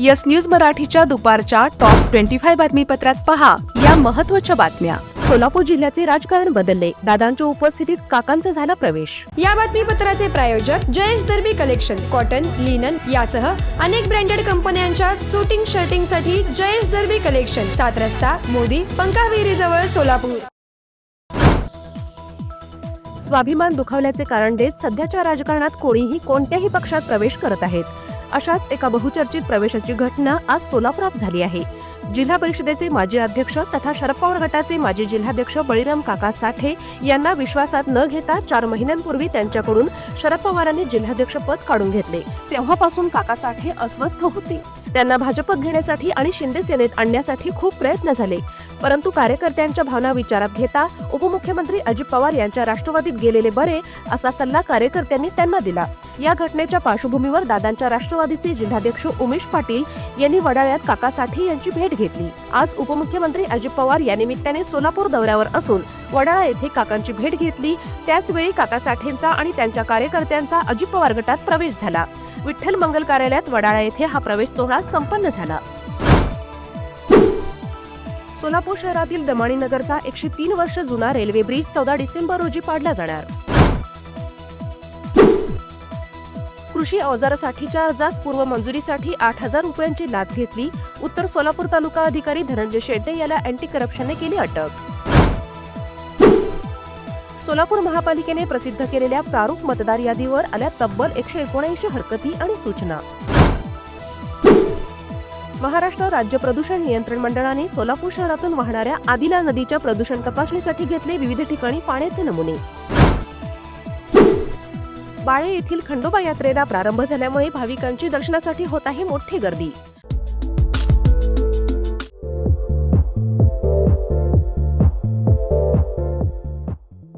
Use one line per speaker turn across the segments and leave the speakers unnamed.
Yes news मराठीच्या दुपारच्या top twenty five बातमीपत्रात पहा या महत्त्वाच्या बातम्या. सोलापूर जिल्ह्याचे राजकारण बदलले. दादांच्या उपस्थितीत काकांचा झाला प्रवेश.
या बातमीपत्राचे प्रायोजक Jayesh Darbi collection cotton linen यासह अनेक ब्रँडेड कंपन्यांच्या सुटिंग शर्टिंगसाठी जयेश दर्बी कलेक्शन सात रस्ता मोदी पंकाविरी जवळ सोलापूर.
स्वाभिमान दुखावल्याचे कारण देत सध्याच्या राजकारणात कोणीही कोणत्याही पक्षात प्रवेश करत आहेत. अशाच एका बहुचर्चित प्रवेशाची घटना आज सोलापुरात झाली आहे. जिल्हा परिषदेचे माजी अध्यक्ष तथा शरद पवार गटाचे माजी जिल्हाध्यक्ष बळीराम काका साठे यांना विश्वासात न घेता चार महिन्यांपूर्वी त्यांच्याकडून शरद पवारांनी जिल्हाध्यक्ष पद काढून घेतले. तेव्हापासून काका साठे अस्वस्थ होते. त्यांना भाजपत घेण्यासाठी आणि शिंदे सेनेत आणण्यासाठी खूप प्रयत्न झाले. परंतु कार्यकर्त्यांच्या भावना विचारात घेता उपमुख्यमंत्री अजित पवार यांच्या राष्ट्रवादीत गेलेले बरे असा सल्ला कार्यकर्त्यांनी त्यांना दिला. या घटनेच्या पार्श्वभूमीवर दादांच्या राष्ट्रवादीचे जिल्हाध्यक्ष उमेश पाटील यांनी वडाळ्यात काका साठे यांची भेट घेतली. आज उपमुख्यमंत्री अजित पवार या निमित्ताने सोलापूर दौऱ्यावर असून वडाळा येथे काकांची भेट घेतली. त्याचवेळी काका साठेंचा आणि त्यांच्या कार्यकर्त्यांचा अजित पवार गटात प्रवेश झाला. विठ्ठल मंगल कार्यालयात वडाळा येथे हा प्रवेश सोहळा संपन्न झाला. सोलापूर शहरातील दमाणी नगरचा एकशे तीन वर्ष जुना रेल्वे ब्रिज चौदा डिसेंबर रोजी पाडला जाणार. कृषी अवजारासाठीच्या अर्जास पूर्व मंजुरीसाठी आठ हजार रुपयांची लाच घेतली. उत्तर सोलापूर तालुका अधिकारी धनंजय शेट्टे याला अँटी करप्शनने केली अटक. सोलापूर महापालिकेने प्रसिद्ध केलेल्या प्रारूप मतदार यादीवर आल्या तब्बल एकशे एकोणऐंशी हरकती आणि सूचना. महाराष्ट्र राज्य प्रदूषण नियंत्रण मंडळाने सोलापूर शहरातून वाहणाऱ्या आदिला नदीच्या प्रदूषण तपासणीसाठी घेतले विविध ठिकाणी पाण्याचे नमुने. बाळे येथील खंडोबा यात्रेला प्रारंभ झाल्यामुळे भाविकांची दर्शनासाठी होत आहे मोठी गर्दी.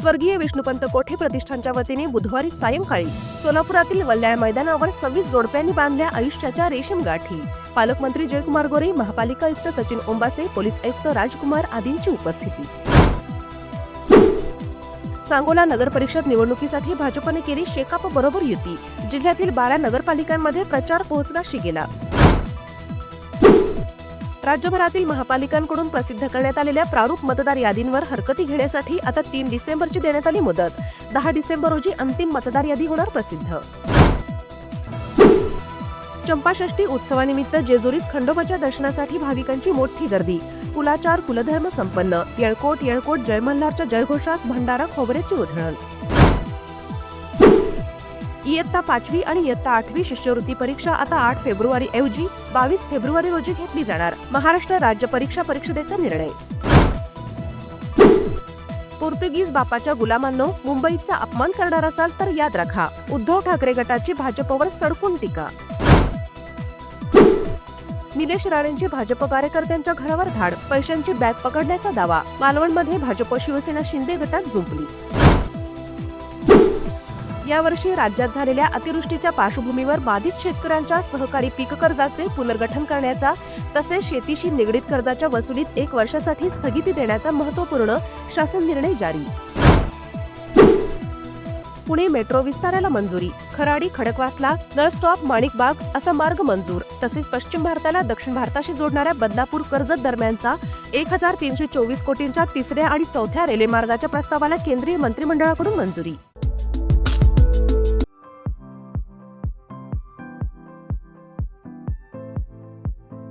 स्वर्गीय विष्णुपंत कोठे प्रतिष्ठानच्या वतीने बुधवारी सायंकाळी सोलापुरातील वल्याळ मैदानावर सव्वीस जोडप्यांनी बांधल्या आयुष्याच्या रेशीम गाठी. पालकमंत्री जयकुमार गोरे महापालिका आयुक्त सचिन ओंबासे पोलीस आयुक्त राजकुमार आदींची उपस्थिती. सांगोला नगर परिषद निवडणुकीसाठी भाजपने केली शेकाप बरोबर युती. जिल्ह्यातील बारा नगरपालिकांमध्ये प्रचार पोहोचला शिगेला. राज्यभरातील महापालिकांकडून प्रसिद्ध करण्यात आलेल्या प्रारूप मतदार यादींवर हरकती घेण्यासाठी आता तीन डिसेंबरची देण्यात आली मुदत. दहा डिसेंबर रोजी अंतिम मतदार यादी होणार प्रसिद्ध. चंपाषष्ठी उत्सवानिमित्त जेजुरीत खंडोबाच्या दर्शनासाठी भाविकांची मोठी गर्दी. कुलाचार कुलधर्म संपन्न. येळकोट येळकोट जयमल्हारच्या जयघोषात भंडारा खोबऱ्याची उधळण. इयत्ता पाचवी आणि इयत्ता आठवी शिष्यवृत्ती परीक्षा आता आठ फेब्रुवारी ऐवजी बावीस फेब्रुवारी रोजी घेतली जाणार. महाराष्ट्र राज्य परीक्षा परिषदेचा निर्णय. पोर्तुगीज बापाच्या गुलामांनो मुंबईचा अपमान करणार असाल तर याद राखा. उद्धव ठाकरे गटाची भाजपवर सडकून टीका. निलेश राणेंची भाजप कार्यकर्त्यांच्या घरावर धाड. पैशांची बॅग पकडण्याचा दावा. मालवणमध्ये भाजप शिवसेना शिंदे गटात जुंपली यावर्षी राज्यात झालेल्या अतिवृष्टीच्या पार्श्वभूमीवर बाधित शेतकऱ्यांच्या सहकारी पीक कर्जाचे पुनर्गठन करण्याचा तसेच शेतीशी निगडीत कर्जाच्या वसुलीत एक वर्षासाठी स्थगिती देण्याचा महत्त्वपूर्ण शासन निर्णय जारी. पुणे मेट्रो विस्ताराला मंजुरी खराडी खडकवासला नळस्टॉप माणिकबाग असा मार्ग मंजूर. तसेच पश्चिम भारताला दक्षिण भारताशी जोडणाऱ्या बदलापूर कर्जत दरम्यानचा एक हजार तीनशे चोवीस कोटींच्या तिसऱ्या आणि चौथ्या रेल्वे मार्गाच्या प्रस्तावाला केंद्रीय मंत्रिमंडळाकडून मंजुरी.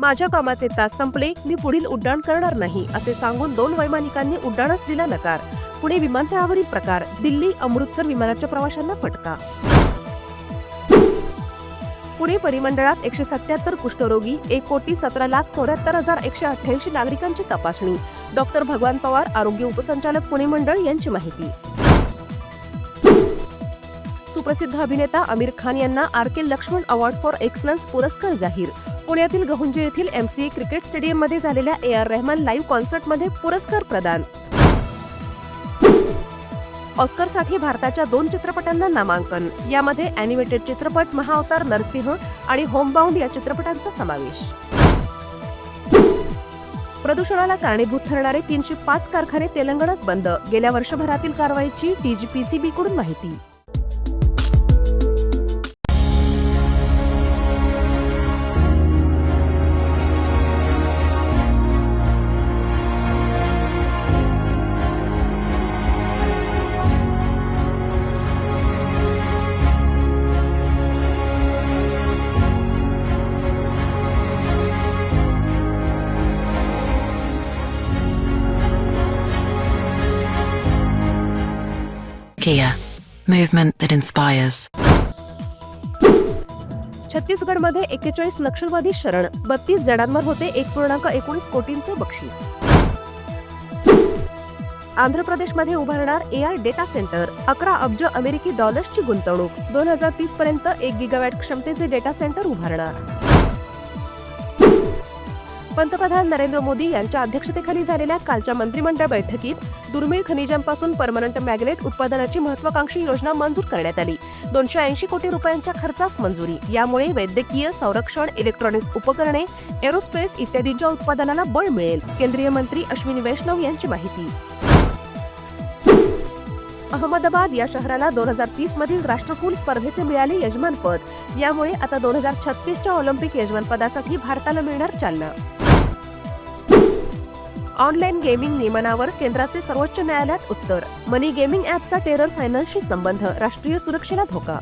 माझ्या कामाचे तास संपले मी पुढील उड्डाण करणार नाही असे सांगून दोन वैमानिकांनी उड्डाणच दिला नकार. पुणे विमानतळावरील प्रकार दिल्ली अमृतसर विमानाच्या प्रवाशांना फटका. पुणे परिमंडळात एकशे सत्याहत्तर कुष्ठरोगी एक कोटी सतरा लाख चौऱ्याहत्तर हजार एकशे अठ्ठ्याऐंशी नागरिकांची तपासणी. डॉक्टर भगवान पवार आरोग्य उपसंचालक पुणे मंडळ यांची माहिती. सुप्रसिद्ध अभिनेता आमिर खान यांना R K Laxman award for excellence पुरस्कार जाहीर. पुण्यातील गहुंजे येथील एमसीए क्रिकेट स्टेडियममध्ये झालेल्या ए आर रेहमान लाईव्ह कॉन्सर्टमध्ये पुरस्कार प्रदान. ऑस्करसाठी भारताच्या दोन चित्रपटांना नामांकन. यामध्ये अॅनिमेटेड चित्रपट महाअवतार नरसिंह आणि होमबाउंड या चित्रपटांचा समावेश. प्रदूषणाला कारणीभूत ठरणारे तीनशे पाच कारखाने तेलंगणात बंद. गेल्या वर्षभरातील कारवाईची डीजीपीसीबीकडून माहिती.
Kia, movement that inspires.
छत्तीसगडमध्ये एकेचाळीस नक्षलवादी शरण. बत्तीस जणांवर होते एक पूर्णांक एकोणीस कोटींचं बक्षीस. आंध्र प्रदेशमध्ये उभारणार एआय डेटा सेंटर अकरा अब्ज अमेरिकी डॉलर्सची गुंतवणूक. दोन हजार तीस पर्यंत एक गिगावॅट क्षमतेचे डेटा सेंटर उभारणार पंतप्रधान नरेंद्र मोदी यांच्या अध्यक्षतेखाली झालेल्या कालच्या मंत्रिमंडळ बैठकीत दुर्मिळ खनिजांपासून परमनंट मॅग्नेट उत्पादनाची महत्वाकांक्षी योजना मंजूर करण्यात आली. दोनशे ऐंशी कोटी रुपयांच्या खर्चास मंजुरी. यामुळे वैद्यकीय संरक्षण इलेक्ट्रॉनिक्स उपकरणे एरोस्पेस इत्यादींच्या उत्पादनाला बळ मिळेल. केंद्रीय मंत्री अश्विनी वैष्णव यांची माहिती. अहमदाबाद या शहराला दोन हजार तीस मधील राष्ट्रकुल स्पर्धेचे मिळाले यजमानपद. यामुळे आता दोन हजार छत्तीसच्या ऑलिम्पिक यजमानपदासाठी भारताला मिळणार चालना. ऑनलाईन गेमिंग नियमनावर केंद्राचे सर्वोच्च न्यायालयात उत्तर. मनी गेमिंग ॲपचा टेरर फायनान्सशी संबंध राष्ट्रीय सुरक्षेला धोका.